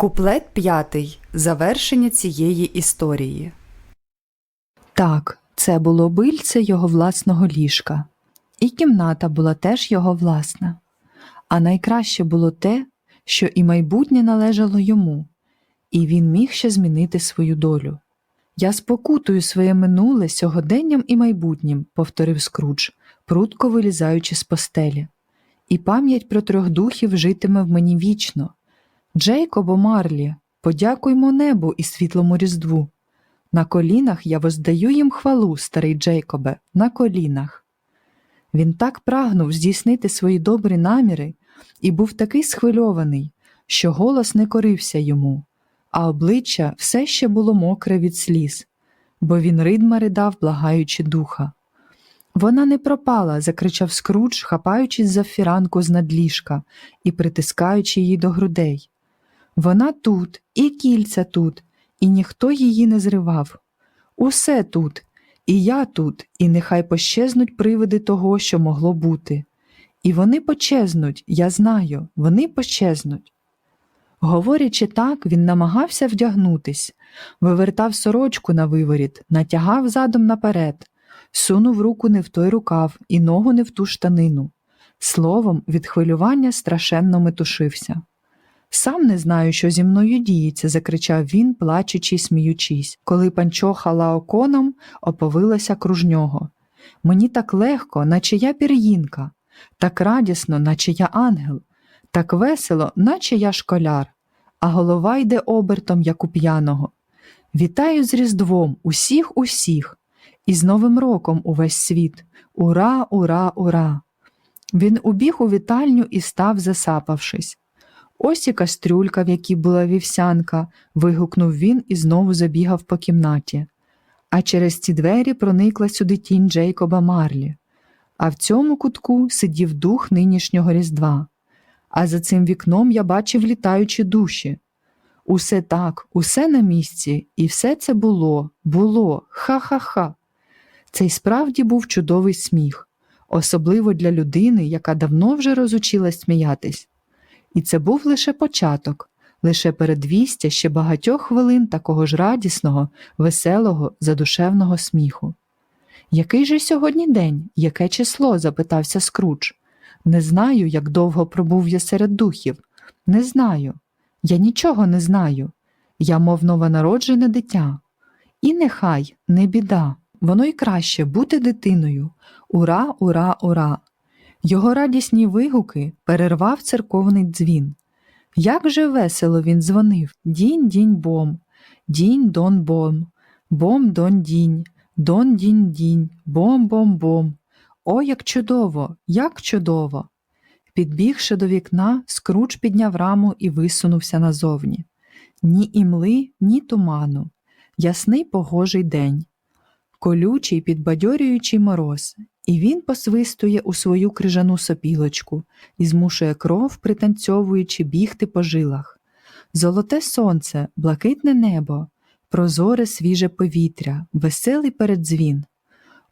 Куплет п'ятий. Завершення цієї історії. Так, це було бильце його власного ліжка, і кімната була теж його власна. А найкраще було те, що і майбутнє належало йому, і він міг ще змінити свою долю. Я спокутую своє минуле сьогоденням і майбутнім, повторив Скрудж, прудко вилізаючи з постелі. І пам'ять про трьох духів житиме в мені вічно. Джейкобо Марлі, подякуймо небу і світлому різдву. На колінах я воздаю їм хвалу, старий Джейкобе, на колінах. Він так прагнув здійснити свої добрі наміри і був такий схвильований, що голос не корився йому, а обличчя все ще було мокре від сліз, бо він ридма ридав, благаючи духа. Вона не пропала, закричав Скрудж, хапаючись за фіранку з надліжка і притискаючи її до грудей. Вона тут, і кільця тут, і ніхто її не зривав. Усе тут, і я тут, і нехай пощезнуть привиди того, що могло бути. І вони почезнуть, я знаю, вони почезнуть. Говорячи так, він намагався вдягнутись, вивертав сорочку на виворіт, натягав задом наперед, сунув руку не в той рукав і ногу не в ту штанину. Словом, від хвилювання страшенно метушився. Сам не знаю, що зі мною діється, закричав він, плачучи й сміючись, коли панчоха лаоконом оповилася круж нього. Мені так легко, наче я пір'їнка, так радісно, наче я ангел, так весело, наче я школяр, а голова йде обертом, як у п'яного. Вітаю з Різдвом усіх, усіх, і з Новим роком увесь світ. Ура, ура, ура! Він убіг у вітальню і став, засапавшись. Ось і кастрюлька, в якій була вівсянка, вигукнув він і знову забігав по кімнаті. А через ці двері проникла сюди тінь Джейкоба Марлі. А в цьому кутку сидів дух нинішнього Різдва. А за цим вікном я бачив літаючі душі. Усе так, усе на місці, і все це було, було, ха-ха-ха. Це й справді був чудовий сміх, особливо для людини, яка давно вже розучилась сміятись. І це був лише початок, лише передвістя ще багатьох хвилин такого ж радісного, веселого, задушевного сміху. Який же сьогодні день, яке число? запитався Скрудж. Не знаю, як довго пробув я серед духів. Не знаю. Я нічого не знаю. Я, мов новонароджене дитя. І нехай не біда. Воно й краще бути дитиною. Ура, ура, ура! Його радісні вигуки перервав церковний дзвін. Як же весело він дзвонив дінь дінь бом, дінь дон бом, бом дон дінь, дон дінь дінь, бом бом бом. О, як чудово, як чудово. Підбігши до вікна, скруч підняв раму і висунувся назовні. Ні імли, ні туману. Ясний погожий день. Колючий, підбадьорюючий мороз, і він посвистує у свою крижану сопілочку і змушує кров, пританцьовуючи, бігти по жилах. Золоте сонце, блакитне небо, прозоре свіже повітря, веселий передзвін.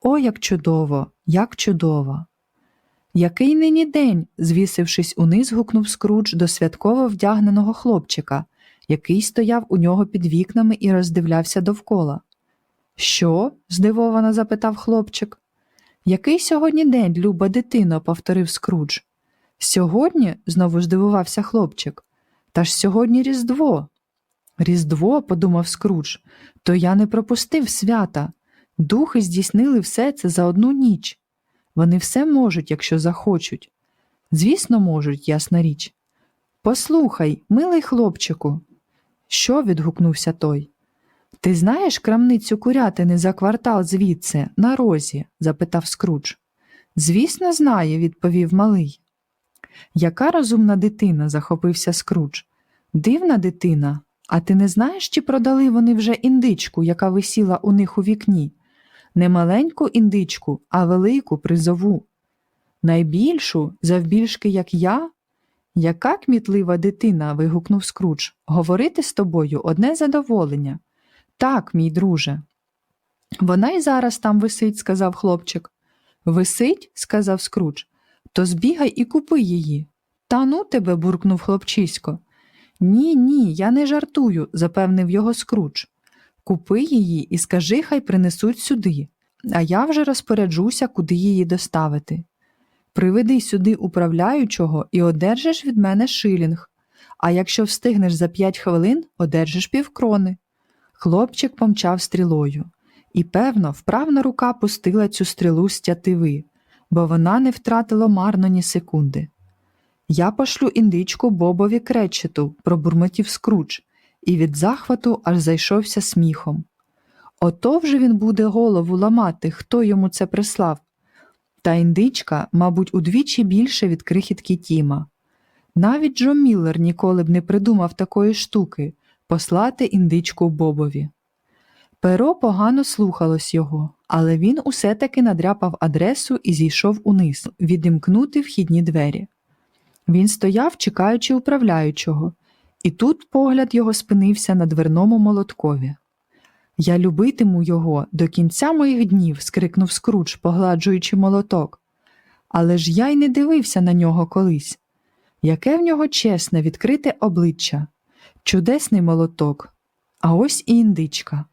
О, як чудово, як чудово! Який нині день, звісившись униз, гукнув Скрудж до святково вдягненого хлопчика, який стояв у нього під вікнами і роздивлявся довкола. Що? здивовано запитав хлопчик. Який сьогодні день, люба дитино, повторив Скрудж. Сьогодні? знову здивувався хлопчик. Та ж сьогодні Різдво. Різдво, подумав Скрудж, то я не пропустив свята. Духи здійснили все це за одну ніч. Вони все можуть, якщо захочуть. Звісно, можуть, ясна річ. Послухай, милий хлопчику. Що? відгукнувся той. Ти знаєш крамницю курятини за квартал звідси, на розі? запитав Скрудж. Звісно, знає, відповів малий. Яка розумна дитина? захопився Скрудж. Дивна дитина. А ти не знаєш, чи продали вони вже індичку, яка висіла у них у вікні? Не маленьку індичку, а велику призову. Найбільшу, завбільшки, як я? Яка кмітлива дитина? вигукнув Скрудж. Говорити з тобою одне задоволення. Так, мій друже. Вона й зараз там висить, сказав хлопчик. Висить? сказав Скрудж. То збігай і купи її. Та ну тебе, буркнув хлопчисько. Ні, ні, я не жартую, запевнив його Скрудж. Купи її і скажи, хай принесуть сюди, а я вже розпоряджуся, куди її доставити. Приведи сюди управляючого і одержиш від мене шилінг, а якщо встигнеш за п'ять хвилин, одержиш півкрони. Хлопчик помчав стрілою, і, певно, вправна рука пустила цю стрілу з тятиви, бо вона не втратила марно ні секунди. Я пошлю індичку Бобові кречету, пробурмотів Скрудж, і від захвату аж зайшовся сміхом. Ото вже він буде голову ламати, хто йому це прислав. Та індичка, мабуть, удвічі більше від крихітки Тіма. Навіть Джо Міллер ніколи б не придумав такої штуки послати індичку Бобові. Перо погано слухалось його, але він усе таки надряпав адресу і зійшов униз, відімкнути вхідні двері. Він стояв, чекаючи управляючого, і тут погляд його спинився на дверному молоткові. Я любитиму його до кінця моїх днів, скрикнув Скрудж, погладжуючи молоток. Але ж я й не дивився на нього колись. Яке в нього чесне, відкрите обличчя, чудесний молоток. А ось і індичка.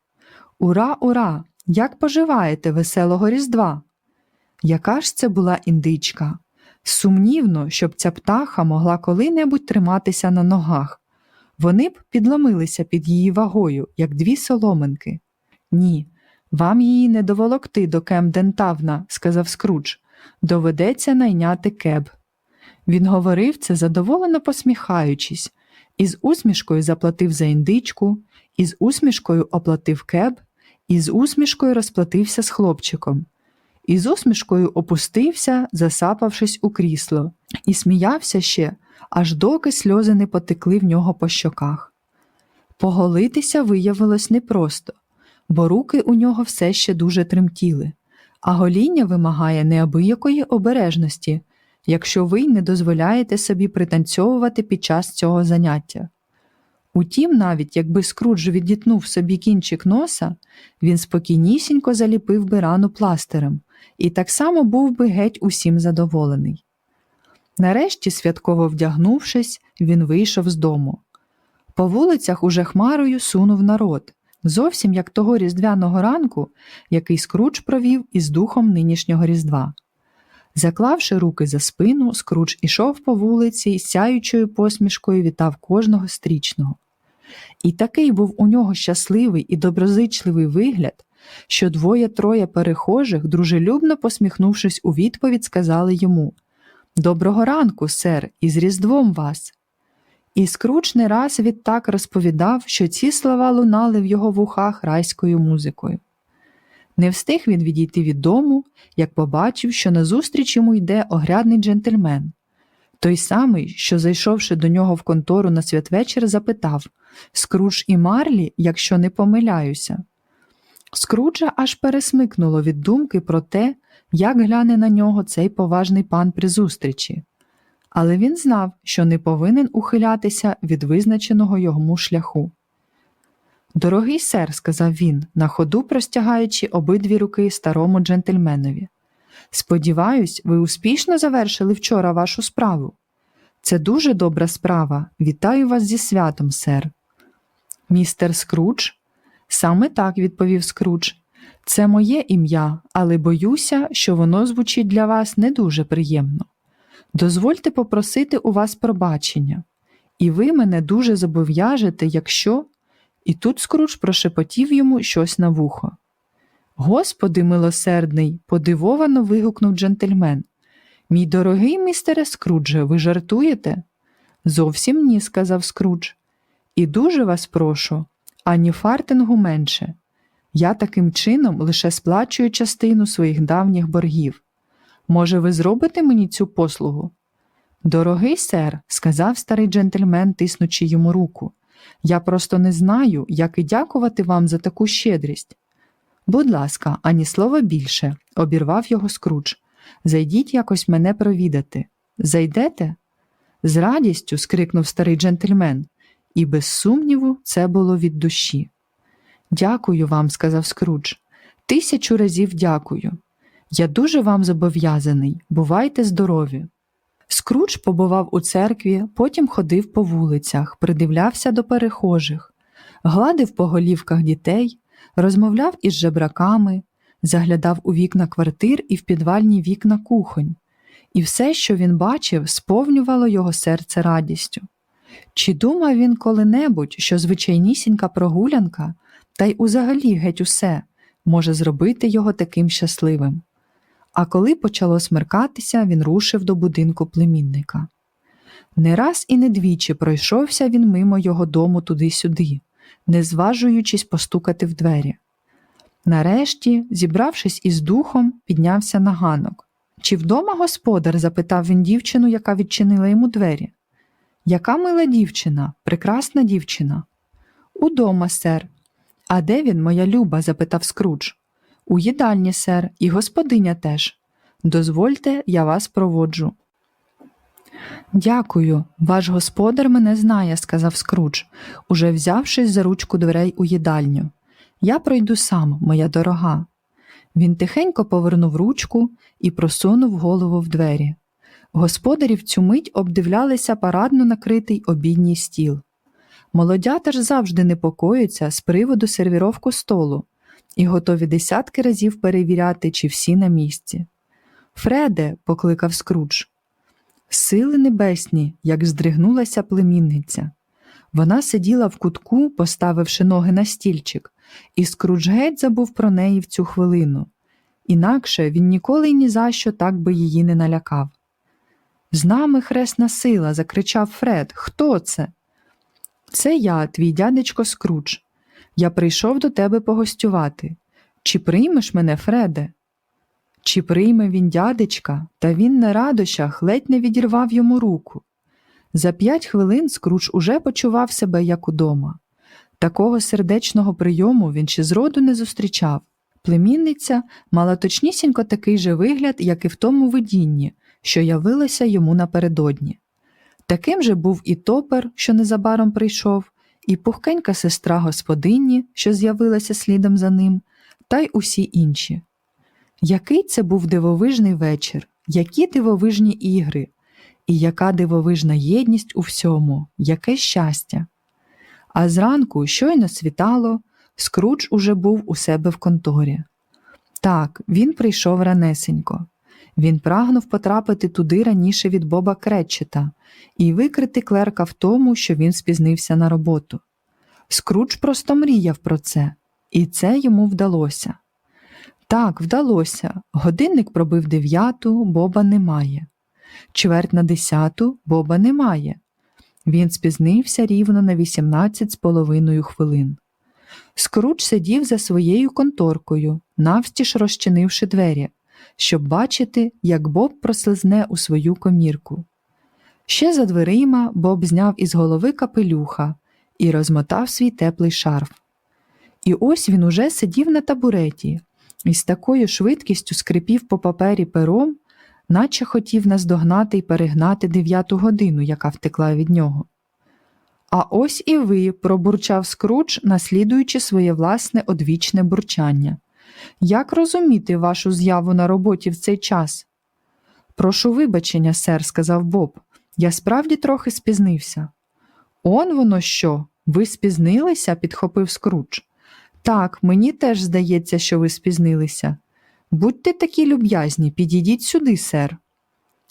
Ура, ура! Як поживаєте, веселого Різдва? Яка ж це була індичка? Сумнівно, щоб ця птаха могла коли-небудь триматися на ногах. Вони б підломилися під її вагою, як дві соломинки. Ні, вам її не доволокти до Кемдентавна, сказав Скрудж. Доведеться найняти кеб. Він говорив це задоволено посміхаючись, і з усмішкою заплатив за індичку, і з усмішкою оплатив кеб, і з усмішкою розплатився з хлопчиком, і з усмішкою опустився, засапавшись у крісло, і сміявся ще, аж доки сльози не потекли в нього по щоках. Поголитися виявилось непросто, бо руки у нього все ще дуже тремтіли, а гоління вимагає неабиякої обережності, якщо ви не дозволяєте собі пританцьовувати під час цього заняття. Утім, навіть якби Скрудж відітнув собі кінчик носа, він спокійнісінько заліпив би рану пластирем і так само був би геть усім задоволений. Нарешті, святково вдягнувшись, він вийшов з дому. По вулицях уже хмарою сунув народ, зовсім як того різдвяного ранку, який Скрудж провів із духом нинішнього різдва. Заклавши руки за спину, Скрудж ішов по вулиці і сяючою посмішкою вітав кожного стрічного. І такий був у нього щасливий і доброзичливий вигляд, що двоє-троє перехожих, дружелюбно посміхнувшись у відповідь, сказали йому Доброго ранку, сер, і з Різдвом вас. І Скрудж не раз відтак розповідав, що ці слова лунали в його вухах райською музикою. Не встиг він відійти від дому, як побачив, що назустріч йому йде огрядний джентльмен. Той самий, що, зайшовши до нього в контору на святвечір, запитав Скрудж і Марлі, якщо не помиляюся. Скруджа аж пересмикнуло від думки про те, як гляне на нього цей поважний пан при зустрічі. Але він знав, що не повинен ухилятися від визначеного йому шляху. Дорогий сер, сказав він, на ходу простягаючи обидві руки старому джентльменові. Сподіваюсь, ви успішно завершили вчора вашу справу. Це дуже добра справа. Вітаю вас зі святом, сер. Містер Скрудж? Саме так, відповів Скрудж. Це моє ім'я, але боюся, що воно звучить для вас не дуже приємно. Дозвольте попросити у вас пробачення, і ви мене дуже зобов'яжете, якщо. І тут Скрудж прошепотів йому щось на вухо. Господи милосердний, подивовано вигукнув джентльмен. Мій дорогий містере Скрудже, ви жартуєте? Зовсім ні, сказав Скрудж. І дуже вас прошу, ані фартингу менше. Я таким чином лише сплачую частину своїх давніх боргів. Може, ви зробите мені цю послугу? Дорогий сер, сказав старий джентльмен, тиснучи йому руку. Я просто не знаю, як і дякувати вам за таку щедрість. Будь ласка, ані слова більше, обірвав його Скрудж. Зайдіть якось мене провідати. Зайдете? З радістю. скрикнув старий джентльмен, і без сумніву це було від душі. Дякую вам, сказав Скрудж. Тисячу разів дякую. Я дуже вам зобов'язаний. Бувайте здорові. Скрудж побував у церкві, потім ходив по вулицях, придивлявся до перехожих, гладив по голівках дітей, розмовляв із жебраками, заглядав у вікна квартир і в підвальні вікна кухонь, і все, що він бачив, сповнювало його серце радістю. Чи думав він коли-небудь, що звичайнісінька прогулянка, та й узагалі геть усе, може зробити його таким щасливим? А коли почало смеркатися, він рушив до будинку племінника. Не раз і не двічі пройшовся він мимо його дому туди-сюди, не зважуючись постукати в двері. Нарешті, зібравшись із духом, піднявся на ганок. Чи вдома господар? запитав він дівчину, яка відчинила йому двері. Яка мила дівчина, прекрасна дівчина. Удома, сер. А де він, моя люба? запитав Скрудж. У їдальні, сер, і господиня теж. Дозвольте, я вас проводжу. Дякую, ваш господар мене знає, сказав Скрудж, уже взявшись за ручку дверей у їдальню. Я пройду сам, моя дорога. Він тихенько повернув ручку і просунув голову в двері. Господарі в цю мить обдивлялися парадно накритий обідній стіл. Молодята ж завжди непокоються з приводу сервіровку столу і готові десятки разів перевіряти, чи всі на місці. Фреде, покликав Скрудж. Сили небесні, як здригнулася племінниця. Вона сиділа в кутку, поставивши ноги на стільчик, і Скрудж геть забув про неї в цю хвилину. Інакше він ніколи й ні за що так би її не налякав. З нами хресна сила, закричав Фред. Хто це? Це я, твій дядечко Скрудж. Я прийшов до тебе погостювати. Чи приймеш мене, Фреде? Чи прийме він дядечка, та він на радощах ледь не відірвав йому руку. За п'ять хвилин Скрудж уже почував себе як удома. Такого сердечного прийому він ще зроду не зустрічав. Племінниця мала точнісінько такий же вигляд, як і в тому видінні, що явилося йому напередодні. Таким же був і топер, що незабаром прийшов, і пухкенька сестра господині, що з'явилася слідом за ним, та й усі інші. Який це був дивовижний вечір, які дивовижні ігри, і яка дивовижна єдність у всьому, яке щастя. А зранку, щойно світало, Скрудж уже був у себе в конторі. Так, він прийшов ранесенько. Він прагнув потрапити туди раніше від Боба Кретчета і викрити клерка в тому, що він спізнився на роботу. Скрудж просто мріяв про це, і це йому вдалося. Так, вдалося. Годинник пробив дев'яту, Боба немає. Чверть на десяту Боба немає. Він спізнився рівно на 18 з половиною хвилин. Скрудж сидів за своєю конторкою, навстіж розчинивши двері, щоб бачити, як Боб прослизне у свою комірку. Ще за дверима Боб зняв із голови капелюха і розмотав свій теплий шарф. І ось він уже сидів на табуреті і з такою швидкістю скрипів по папері пером, наче хотів наздогнати й перегнати дев'яту годину, яка втекла від нього. А ось і ви, пробурчав Скрудж, наслідуючи своє власне одвічне бурчання. Як розуміти вашу з'яву на роботі в цей час? Прошу вибачення, сер, сказав Боб. Я справді трохи спізнився. Он воно що? Ви спізнилися? підхопив Скрудж. Так, мені теж здається, що ви спізнилися. Будьте такі люб'язні, підійдіть сюди, сер.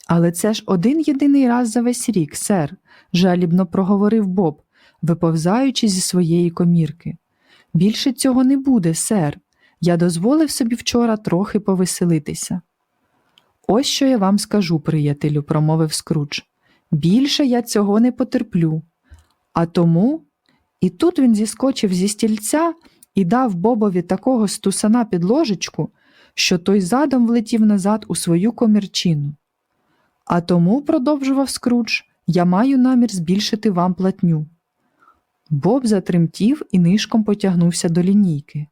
Але це ж один єдиний раз за весь рік, сер, жалібно проговорив Боб, виповзаючи зі своєї комірки. Більше цього не буде, сер. Я дозволив собі вчора трохи повеселитися. Ось що я вам скажу, приятелю, промовив Скрудж. Більше я цього не потерплю. А тому. І тут він зіскочив зі стільця і дав Бобові такого стусана під ложечку, що той задом влетів назад у свою комірчину. А тому, продовжував Скрудж, я маю намір збільшити вам платню. Боб затремтів і нишком потягнувся до лінійки.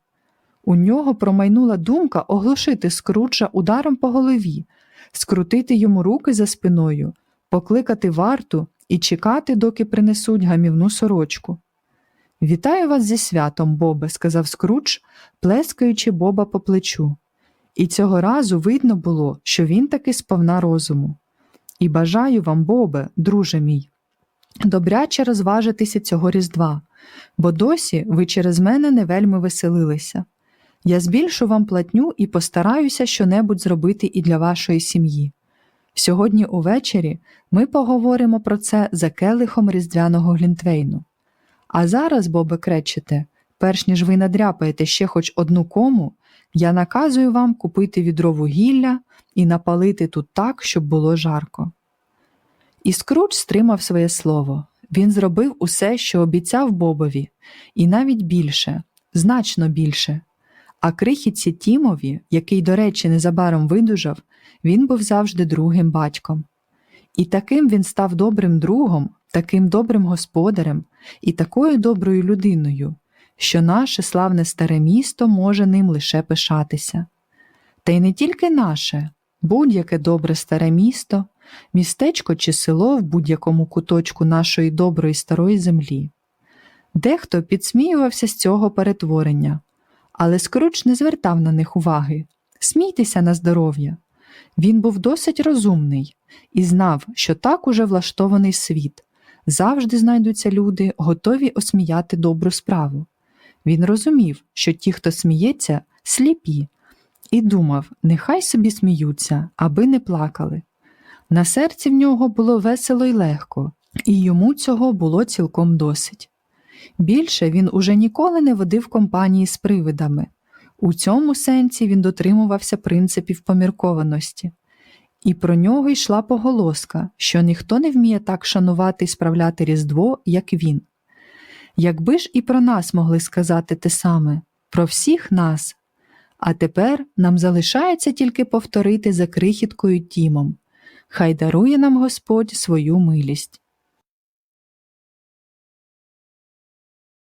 У нього промайнула думка оглушити Скруджа ударом по голові, скрутити йому руки за спиною, покликати варту і чекати, доки принесуть гамівну сорочку. Вітаю вас зі святом, Бобе, сказав Скрудж, плескаючи Боба по плечу. І цього разу видно було, що він таки сповна розуму. і бажаю вам, Бобе, друже мій, добряче розважитися цього Різдва, бо досі ви через мене не вельми веселилися. Я збільшу вам платню і постараюся щонебудь зробити і для вашої сім'ї. Сьогодні увечері ми поговоримо про це за келихом різдвяного глінтвейну. А зараз, Бобе Кречете, перш ніж ви надряпаєте ще хоч одну кому, я наказую вам купити відро вугілля і напалити тут так, щоб було жарко. І Скрудж стримав своє слово. Він зробив усе, що обіцяв Бобові, і навіть більше, значно більше. А крихітці Тімові, який, до речі, незабаром видужав, він був завжди другим батьком. І таким він став добрим другом, таким добрим господарем і такою доброю людиною, що наше славне старе місто може ним лише пишатися. Та й не тільки наше, будь-яке добре старе місто, містечко чи село в будь-якому куточку нашої доброї старої землі. Дехто підсміювався з цього перетворення, але Скруч не звертав на них уваги. Смійтеся на здоров'я. Він був досить розумний і знав, що так уже влаштований світ. Завжди знайдуться люди, готові осміяти добру справу. Він розумів, що ті, хто сміється, сліпі, і думав, нехай собі сміються, аби не плакали. На серці в нього було весело й легко, і йому цього було цілком досить. Більше він уже ніколи не водив компанії з привидами. У цьому сенсі він дотримувався принципів поміркованості, і про нього йшла поголоска, що ніхто не вміє так шанувати і справляти Різдво, як він. Якби ж і про нас могли сказати те саме, про всіх нас. А тепер нам залишається тільки повторити за крихіткою Тімом. Хай дарує нам Господь свою милість.